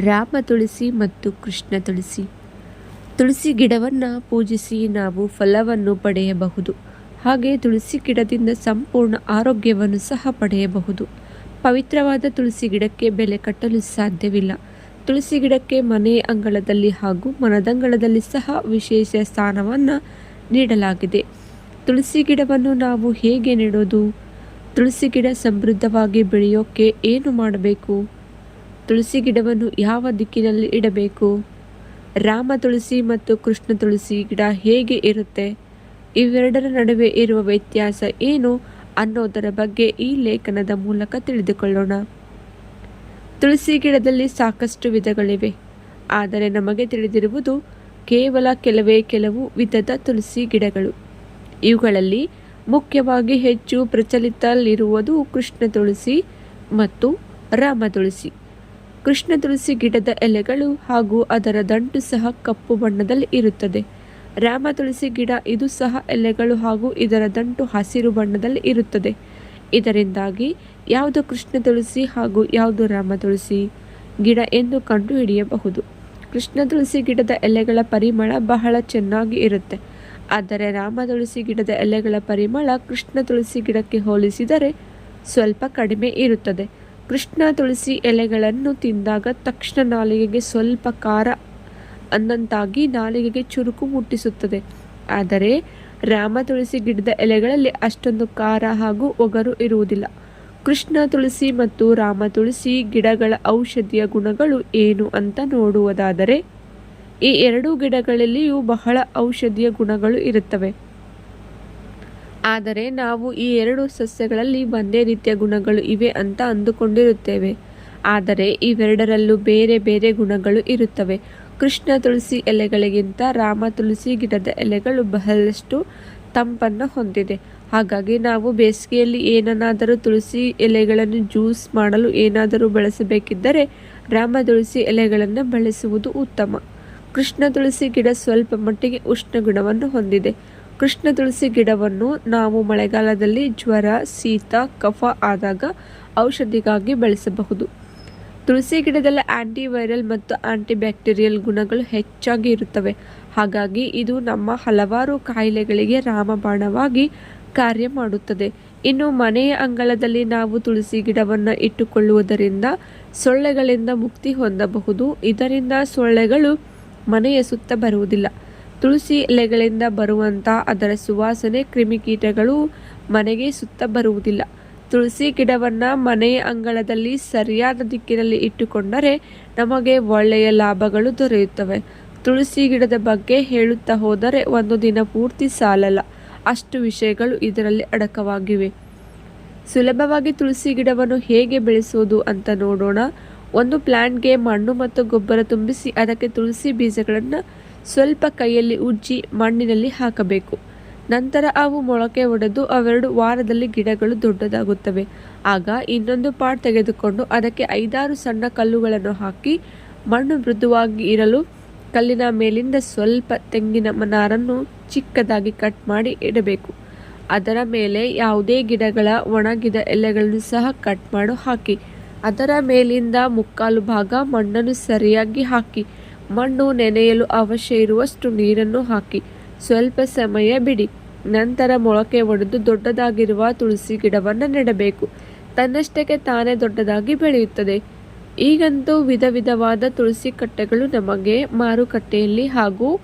ರಾಮ ತುಳಸಿ ಮತ್ತು ಕೃಷ್ಣ ತುಳಸಿ. ತುಳಸಿ ಗಿಡವನ್ನು ಪೂಜಿಸಿ ನಾವು ಫಲವನ್ನು ಪಡೆಯಬಹುದು. ಹಾಗೆ ತುಳಸಿ ಗಿಡದಿಂದ ಸಂಪೂರ್ಣ ಆರೋಗ್ಯವನ್ನು ಸಹ ಪಡೆಯಬಹುದು. ಪವಿತ್ರವಾದ ತುಳಸಿ ಗಿಡಕ್ಕೆ ಬೆಲೆ ಕಟ್ಟಲು ಸಾಧ್ಯವಿಲ್ಲ. ತುಳಸಿ ಗಿಡಕ್ಕೆ ಮನೆ ಅಂಗಳದಲ್ಲಿ ಹಾಗೂ ಮನದಂಗಳದಲ್ಲಿ ಸಹ ವಿಶೇಷ ಸ್ಥಾನವನ್ನು ನೀಡಲಾಗಿದೆ. ತುಳಸಿ ಗಿಡವನ್ನು ನಾವು ಹೇಗೆ ನೆಡೋದು? ತುಳಸಿ ಗಿಡ ಸಮೃದ್ಧವಾಗಿ ಬೆಳೆಯೋಕ್ಕೆ ಏನು ಮಾಡಬೇಕು? ತುಳಸಿ ಗಿಡವನ್ನು ಯಾವ ದಿಕ್ಕಿನಲ್ಲಿ ಇಡಬೇಕು? ರಾಮ ತುಳಸಿ ಮತ್ತು ಕೃಷ್ಣ ತುಳಸಿ ಗಿಡ ಹೇಗೆ ಇರುತ್ತೆ? ಇವೆರಡರ ನಡುವೆ ಇರುವ ವ್ಯತ್ಯಾಸ ಏನು ಅನ್ನೋದರ ಬಗ್ಗೆ ಈ ಲೇಖನದ ಮೂಲಕ ತಿಳಿದುಕೊಳ್ಳೋಣ. ತುಳಸಿ ಗಿಡದಲ್ಲಿ ಸಾಕಷ್ಟು ವಿಧಗಳಿವೆ. ಆದರೆ ನಮಗೆ ತಿಳಿದಿರುವುದು ಕೇವಲ ಕೆಲವೇ ಕೆಲವು ವಿಧದ ತುಳಸಿ ಗಿಡಗಳು. ಇವುಗಳಲ್ಲಿ ಮುಖ್ಯವಾಗಿ ಹೆಚ್ಚು ಪ್ರಚಲಿತಲ್ಲಿರುವುದು ಕೃಷ್ಣ ತುಳಸಿ ಮತ್ತು ರಾಮ ತುಳಸಿ. ಕೃಷ್ಣ ತುಳಸಿ ಗಿಡದ ಎಲೆಗಳು ಹಾಗೂ ಅದರ ದಂಟು ಸಹ ಕಪ್ಪು ಬಣ್ಣದಲ್ಲಿ ಇರುತ್ತದೆ. ರಾಮ ತುಳಸಿ ಗಿಡ ಇದು ಸಹ ಎಲೆಗಳು ಹಾಗೂ ಇದರ ದಂಟು ಹಸಿರು ಬಣ್ಣದಲ್ಲಿ ಇರುತ್ತದೆ. ಇದರಿಂದಾಗಿ ಯಾವುದು ಕೃಷ್ಣ ತುಳಸಿ ಹಾಗೂ ಯಾವುದು ರಾಮ ತುಳಸಿ ಗಿಡ ಎಂದು ಕಂಡುಹಿಡಿಯಬಹುದು. ಕೃಷ್ಣ ತುಳಸಿ ಗಿಡದ ಎಲೆಗಳ ಪರಿಮಳ ಬಹಳ ಚೆನ್ನಾಗಿ ಇರುತ್ತೆ. ಆದರೆ ರಾಮ ತುಳಸಿ ಗಿಡದ ಎಲೆಗಳ ಪರಿಮಳ ಕೃಷ್ಣ ತುಳಸಿ ಗಿಡಕ್ಕೆ ಹೋಲಿಸಿದರೆ ಸ್ವಲ್ಪ ಕಡಿಮೆ ಇರುತ್ತದೆ. ಕೃಷ್ಣ ತುಳಸಿ ಎಲೆಗಳನ್ನು ತಿಂದಾಗ ತಕ್ಷಣ ನಾಲಿಗೆಗೆ ಸ್ವಲ್ಪ ಖಾರ ಅಂದಂತಾಗಿ ನಾಲಿಗೆಗೆ ಚುರುಕು ಮುಟ್ಟಿಸುತ್ತದೆ. ಆದರೆ ರಾಮ ತುಳಸಿ ಗಿಡದ ಎಲೆಗಳಲ್ಲಿ ಅಷ್ಟೊಂದು ಖಾರ ಹಾಗೂ ಒಗರು ಇರುವುದಿಲ್ಲ. ಕೃಷ್ಣ ತುಳಸಿ ಮತ್ತು ರಾಮ ತುಳಸಿ ಗಿಡಗಳ ಔಷಧಿಯ ಗುಣಗಳು ಏನು ಅಂತ ನೋಡುವುದಾದರೆ, ಈ ಎರಡೂ ಗಿಡಗಳಲ್ಲಿಯೂ ಬಹಳ ಔಷಧಿಯ ಗುಣಗಳು ಇರುತ್ತವೆ. ಆದರೆ ನಾವು ಈ ಎರಡು ಸಸ್ಯಗಳಲ್ಲಿ ಒಂದೇ ರೀತಿಯ ಗುಣಗಳು ಇವೆ ಅಂತ ಅಂದುಕೊಂಡಿರುತ್ತೇವೆ. ಆದರೆ ಇವೆರಡರಲ್ಲೂ ಬೇರೆ ಬೇರೆ ಗುಣಗಳು ಇರುತ್ತವೆ. ಕೃಷ್ಣ ತುಳಸಿ ಎಲೆಗಳಿಗಿಂತ ರಾಮ ತುಳಸಿ ಗಿಡದ ಎಲೆಗಳು ಬಹಳಷ್ಟು ತಂಪನ್ನು ಹೊಂದಿದೆ. ಹಾಗಾಗಿ ನಾವು ಬೇಸಿಗೆಯಲ್ಲಿ ಏನನ್ನಾದರೂ ತುಳಸಿ ಎಲೆಗಳನ್ನು ಜ್ಯೂಸ್ ಮಾಡಲು ಏನಾದರೂ ಬಳಸಬೇಕಿದ್ದರೆ ರಾಮ ತುಳಸಿ ಎಲೆಗಳನ್ನು ಬಳಸುವುದು ಉತ್ತಮ. ಕೃಷ್ಣ ತುಳಸಿ ಗಿಡ ಸ್ವಲ್ಪ ಮಟ್ಟಿಗೆ ಉಷ್ಣ ಗುಣವನ್ನು ಹೊಂದಿದೆ. ಕೃಷ್ಣ ತುಳಸಿ ಗಿಡವನ್ನು ನಾವು ಮಳೆಗಾಲದಲ್ಲಿ ಜ್ವರ, ಶೀತ, ಕಫ ಆದಾಗ ಔಷಧಿಗಾಗಿ ಬೆಳೆಸಬಹುದು. ತುಳಸಿ ಗಿಡದಲ್ಲಿ ಆಂಟಿವೈರಲ್ ಮತ್ತು ಆಂಟಿ ಬ್ಯಾಕ್ಟೀರಿಯಲ್ ಗುಣಗಳು ಹೆಚ್ಚಾಗಿ ಇರುತ್ತವೆ. ಹಾಗಾಗಿ ಇದು ನಮ್ಮ ಹಲವಾರು ಕಾಯಿಲೆಗಳಿಗೆ ರಾಮಬಾಣವಾಗಿ ಕಾರ್ಯ ಮಾಡುತ್ತದೆ. ಇನ್ನು ಮನೆಯ ಅಂಗಳದಲ್ಲಿ ನಾವು ತುಳಸಿ ಗಿಡವನ್ನು ಇಟ್ಟುಕೊಳ್ಳುವುದರಿಂದ ಸೊಳ್ಳೆಗಳಿಂದ ಮುಕ್ತಿ ಹೊಂದಬಹುದು. ಇದರಿಂದ ಸೊಳ್ಳೆಗಳು ಮನೆಯ ಸುತ್ತ ಬರುವುದಿಲ್ಲ. ತುಳಸಿ ಎಲೆಗಳಿಂದ ಬರುವಂಥ ಅದರ ಸುವಾಸನೆ ಕ್ರಿಮಿಕೀಟಗಳು ಮನೆಗೆ ಸುತ್ತ ಬರುವುದಿಲ್ಲ. ತುಳಸಿ ಗಿಡವನ್ನು ಮನೆಯ ಅಂಗಳದಲ್ಲಿ ಸರಿಯಾದ ದಿಕ್ಕಿನಲ್ಲಿ ಇಟ್ಟುಕೊಂಡರೆ ನಮಗೆ ಒಳ್ಳೆಯ ಲಾಭಗಳು ದೊರೆಯುತ್ತವೆ. ತುಳಸಿ ಗಿಡದ ಬಗ್ಗೆ ಹೇಳುತ್ತಾ ಹೋದರೆ ಒಂದು ದಿನ ಪೂರ್ತಿ ಸಾಲಲ್ಲ. ಅಷ್ಟು ವಿಷಯಗಳು ಇದರಲ್ಲಿ ಅಡಕವಾಗಿವೆ. ಸುಲಭವಾಗಿ ತುಳಸಿ ಗಿಡವನ್ನು ಹೇಗೆ ಬೆಳೆಸುವುದು ಅಂತ ನೋಡೋಣ. ಒಂದು ಪ್ಲಾಂಟ್ಗೆ ಮಣ್ಣು ಮತ್ತು ಗೊಬ್ಬರ ತುಂಬಿಸಿ ಅದಕ್ಕೆ ತುಳಸಿ ಬೀಜಗಳನ್ನು ಸ್ವಲ್ಪ ಕೈಯಲ್ಲಿ ಉಜ್ಜಿ ಮಣ್ಣಿನಲ್ಲಿ ಹಾಕಬೇಕು. ನಂತರ ಅವು ಮೊಳಕೆ ಒಡೆದು ಅವೆರಡು ವಾರದಲ್ಲಿ ಗಿಡಗಳು ದೊಡ್ಡದಾಗುತ್ತವೆ. ಆಗ ಇನ್ನೊಂದು ಪಾಟ್ ತೆಗೆದುಕೊಂಡು ಅದಕ್ಕೆ ಐದಾರು ಸಣ್ಣ ಕಲ್ಲುಗಳನ್ನು ಹಾಕಿ ಮಣ್ಣು ಮೃದುವಾಗಿ ಇರಲು ಕಲ್ಲಿನ ಮೇಲಿಂದ ಸ್ವಲ್ಪ ತೆಂಗಿನ ನಾರನ್ನು ಚಿಕ್ಕದಾಗಿ ಕಟ್ ಮಾಡಿ ಇಡಬೇಕು. ಅದರ ಮೇಲೆ ಯಾವುದೇ ಗಿಡಗಳ ಒಣಗಿದ ಎಲೆಗಳನ್ನು ಸಹ ಕಟ್ ಮಾಡು ಹಾಕಿ. ಅದರ ಮೇಲಿಂದ ಮುಕ್ಕಾಲು ಭಾಗ ಮಣ್ಣನ್ನು ಸರಿಯಾಗಿ ಹಾಕಿ. ಮಣ್ಣು ನೆನೆಯಲು ಅವಶ್ಯ ಇರುವಷ್ಟು ನೀರನ್ನು ಹಾಕಿ. ಸ್ವಲ್ಪ ಸಮಯ ಬಿಡಿ. ನಂತರ ಮೊಳಕೆ ಒಡೆದು ದೊಡ್ಡದಾಗಿರುವ ತುಳಸಿ ಗಿಡವನ್ನು ನೆಡಬೇಕು. ತನ್ನಷ್ಟಕ್ಕೆ ತಾನೇ ದೊಡ್ಡದಾಗಿ ಬೆಳೆಯುತ್ತದೆ. ಈಗಂತೂ ವಿಧ ವಿಧವಾದ ತುಳಸಿ ಕಟ್ಟೆಗಳು ನಮಗೆ ಮಾರುಕಟ್ಟೆಯಲ್ಲಿ ಹಾಗೂ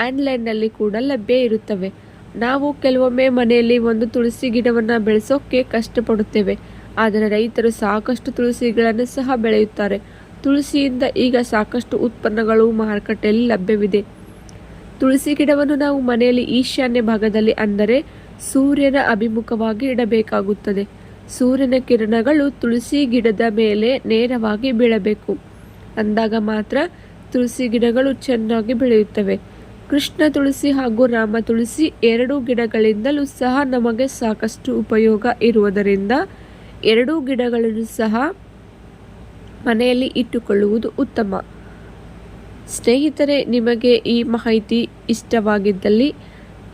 ಆನ್ಲೈನ್ನಲ್ಲಿ ಕೂಡ ಲಭ್ಯ ಇರುತ್ತವೆ. ನಾವು ಕೆಲವೊಮ್ಮೆ ಮನೆಯಲ್ಲಿ ಒಂದು ತುಳಸಿ ಗಿಡವನ್ನು ಬೆಳೆಸೋಕ್ಕೆ ಕಷ್ಟಪಡುತ್ತೇವೆ. ಆದರೆ ರೈತರು ಸಾಕಷ್ಟು ತುಳಸಿಗಳನ್ನು ಸಹ ಬೆಳೆಯುತ್ತಾರೆ. ತುಳಸಿಯಿಂದ ಈಗ ಸಾಕಷ್ಟು ಉತ್ಪನ್ನಗಳು ಮಾರುಕಟ್ಟೆಯಲ್ಲಿ ಲಭ್ಯವಿದೆ. ತುಳಸಿ ಗಿಡವನ್ನು ನಾವು ಮನೆಯಲ್ಲಿ ಈಶಾನ್ಯ ಭಾಗದಲ್ಲಿ ಅಂದರೆ ಸೂರ್ಯನ ಅಭಿಮುಖವಾಗಿ ಇಡಬೇಕಾಗುತ್ತದೆ. ಸೂರ್ಯನ ಕಿರಣಗಳು ತುಳಸಿ ಗಿಡದ ಮೇಲೆ ನೇರವಾಗಿ ಬೀಳಬೇಕು. ಅಂದಾಗ ಮಾತ್ರ ತುಳಸಿ ಗಿಡಗಳು ಚೆನ್ನಾಗಿ ಬೆಳೆಯುತ್ತವೆ. ಕೃಷ್ಣ ತುಳಸಿ ಹಾಗೂ ರಾಮ ತುಳಸಿ ಎರಡೂ ಗಿಡಗಳಿಂದಲೂ ಸಹ ನಮಗೆ ಸಾಕಷ್ಟು ಉಪಯೋಗ ಇರುವುದರಿಂದ ಎರಡೂ ಗಿಡಗಳನ್ನು ಸಹ ಮನೆಯಲ್ಲಿ ಇಟ್ಟುಕೊಳ್ಳುವುದು ಉತ್ತಮ. ಸ್ನೇಹಿತರೆ, ನಿಮಗೆ ಈ ಮಾಹಿತಿ ಇಷ್ಟವಾಗಿದ್ದಲ್ಲಿ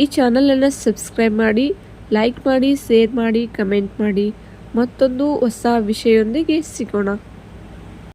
ಈ ಚಾನಲನ್ನು ಸಬ್ಸ್ಕ್ರೈಬ್ ಮಾಡಿ, ಲೈಕ್ ಮಾಡಿ, ಶೇರ್ ಮಾಡಿ, ಕಮೆಂಟ್ ಮಾಡಿ. ಮತ್ತೊಂದು ಹೊಸ ವಿಷಯದೊಂದಿಗೆ ಸಿಗೋಣ.